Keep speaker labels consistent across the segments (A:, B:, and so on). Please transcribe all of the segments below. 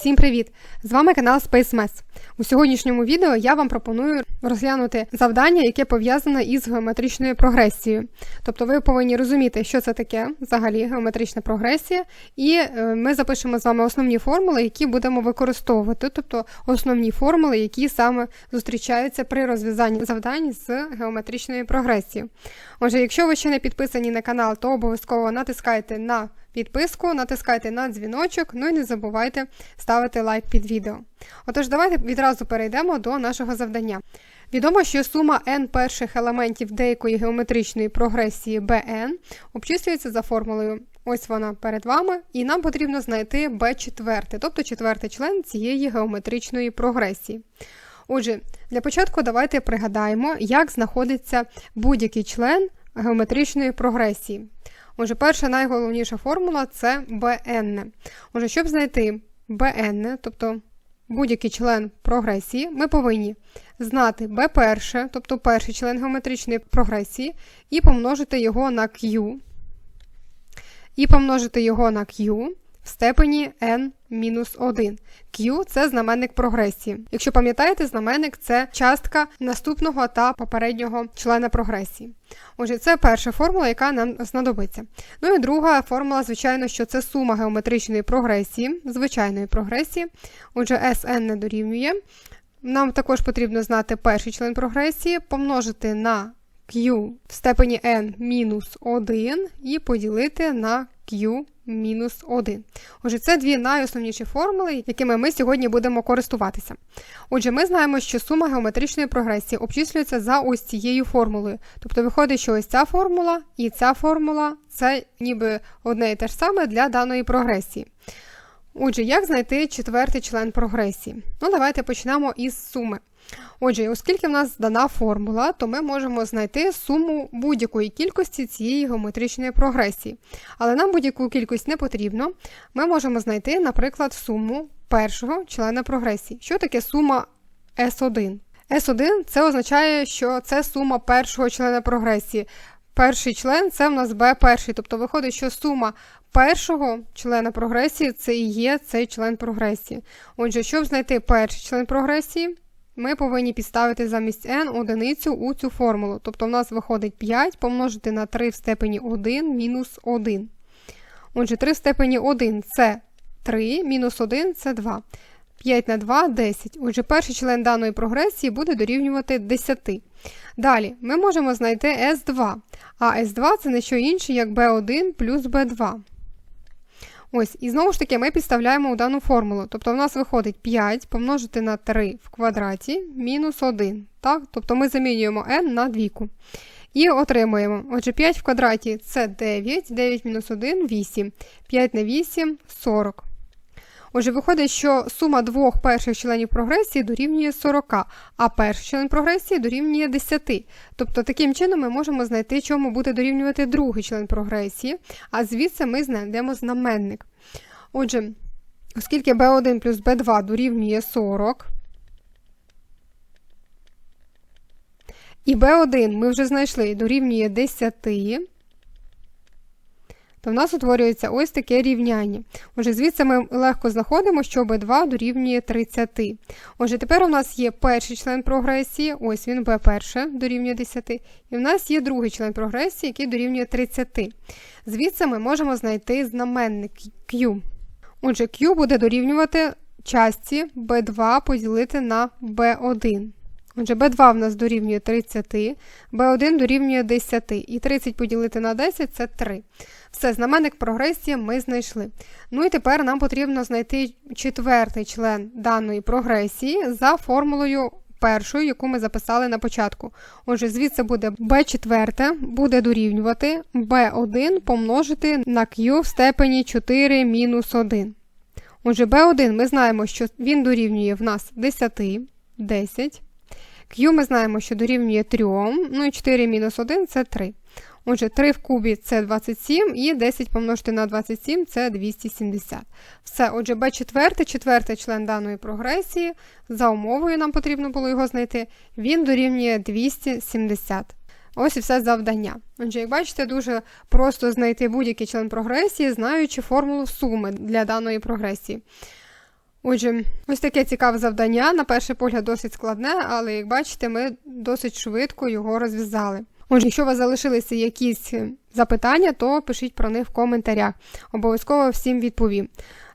A: Всім привіт! З вами канал SpaceMess. У сьогоднішньому відео я вам пропоную розглянути завдання, яке пов'язане із геометричною прогресією. Тобто ви повинні розуміти, що це таке взагалі геометрична прогресія, і е, ми запишемо з вами основні формули, які будемо використовувати, тобто основні формули, які саме зустрічаються при розв'язанні завдань з геометричної прогресії. Отже, якщо ви ще не підписані на канал, то обов'язково натискайте на підписку, натискайте на дзвіночок, ну і не забувайте ставити лайк під відео. Отож, давайте відразу перейдемо до нашого завдання. Відомо, що сума n перших елементів деякої геометричної прогресії bn обчислюється за формулою. Ось вона перед вами, і нам потрібно знайти b4, тобто четвертий член цієї геометричної прогресії. Отже, для початку давайте пригадаємо, як знаходиться будь-який член геометричної прогресії. Отже, перша найголовніша формула це bn. Отже, щоб знайти bn, тобто будь-який член прогресії, ми повинні знати b перше, тобто перший член геометричної прогресії, і помножити його на q, і помножити його на q в степені n-1. Q це знаменник прогресії. Якщо пам'ятаєте, знаменник це частка наступного та попереднього члена прогресії. Отже, це перша формула, яка нам знадобиться. Ну і друга формула, звичайно, що це сума геометричної прогресії, звичайної прогресії. Отже, Sn не дорівнює. Нам також потрібно знати перший член прогресії, помножити на q в степені n мінус 1 і поділити на q мінус 1. Отже, це дві найосновніші формули, якими ми сьогодні будемо користуватися. Отже, ми знаємо, що сума геометричної прогресії обчислюється за ось цією формулою. Тобто виходить, що ось ця формула і ця формула це ніби одне і те ж саме для даної прогресії. Отже, як знайти четвертий член прогресії? Ну, давайте почнемо із суми. Отже, оскільки в нас дана формула, то ми можемо знайти суму будь-якої кількості цієї геометричної прогресії. Але нам будь-яку кількість не потрібно. Ми можемо знайти, наприклад, суму першого члена прогресії. Що таке сума S1? S1 це означає, що це сума першого члена прогресії. Перший член це в нас B1, тобто виходить, що сума першого члена прогресії це і є цей член прогресії. Отже, щоб знайти перший член прогресії, ми повинні підставити замість n одиницю у цю формулу. Тобто в нас виходить 5 помножити на 3 в степені 1 мінус 1. Отже, 3 в степені 1 це 3, мінус 1 це 2. 5 на 2 10. Отже, перший член даної прогресії буде дорівнювати 10. Далі ми можемо знайти S2. А S2 це не що інше, як B1 плюс B2. Ось, і знову ж таки, ми підставляємо у дану формулу. Тобто, в нас виходить 5 помножити на 3 в квадраті мінус 1. Так? Тобто ми замінюємо n на двійку. І отримуємо. Отже, 5 в квадраті це 9, 9 мінус 1 8. 5 на 8 40. Отже, виходить, що сума двох перших членів прогресії дорівнює 40, а перший член прогресії дорівнює 10. Тобто, таким чином ми можемо знайти, чому буде дорівнювати другий член прогресії, а звідси ми знайдемо знаменник. Отже, оскільки b1 плюс b2 дорівнює 40, і b1 ми вже знайшли дорівнює 10 то в нас утворюється ось таке рівняння. Отже, звідси ми легко знаходимо, що b2 дорівнює 30. Отже, тепер у нас є перший член прогресії, ось він b1 дорівнює 10, і в нас є другий член прогресії, який дорівнює 30. Звідси ми можемо знайти знаменник Q. Отже, Q буде дорівнювати частці b2 поділити на b1. Отже, b2 в нас дорівнює 30, b1 дорівнює 10, і 30 поділити на 10 це 3. Все, знаменник прогресії ми знайшли. Ну і тепер нам потрібно знайти четвертий член даної прогресії за формулою першою, яку ми записали на початку. Отже, звідси буде b4 буде дорівнювати b1 помножити на q в степені 4 мінус 1. Отже, b1 ми знаємо, що він дорівнює в нас 10, 10. Q ми знаємо, що дорівнює 3, ну і 4 мінус 1 це 3. Отже, 3 в кубі це 27, і 10 помножити на 27 це 270. Все, отже, b4, четвертий член даної прогресії, за умовою нам потрібно було його знайти, він дорівнює 270. Ось і все завдання. Отже, як бачите, дуже просто знайти будь-який член прогресії, знаючи формулу суми для даної прогресії. Отже, ось таке цікаве завдання. На перший погляд досить складне, але як бачите, ми досить швидко його розв'язали. Отже, якщо у вас залишилися якісь запитання, то пишіть про них в коментарях. Обов'язково всім відповім.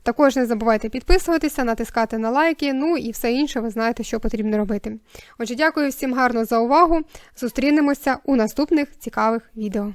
A: Також не забувайте підписуватися, натискати на лайки, ну і все інше ви знаєте, що потрібно робити. Отже, дякую всім гарно за увагу. Зустрінемося у наступних цікавих відео.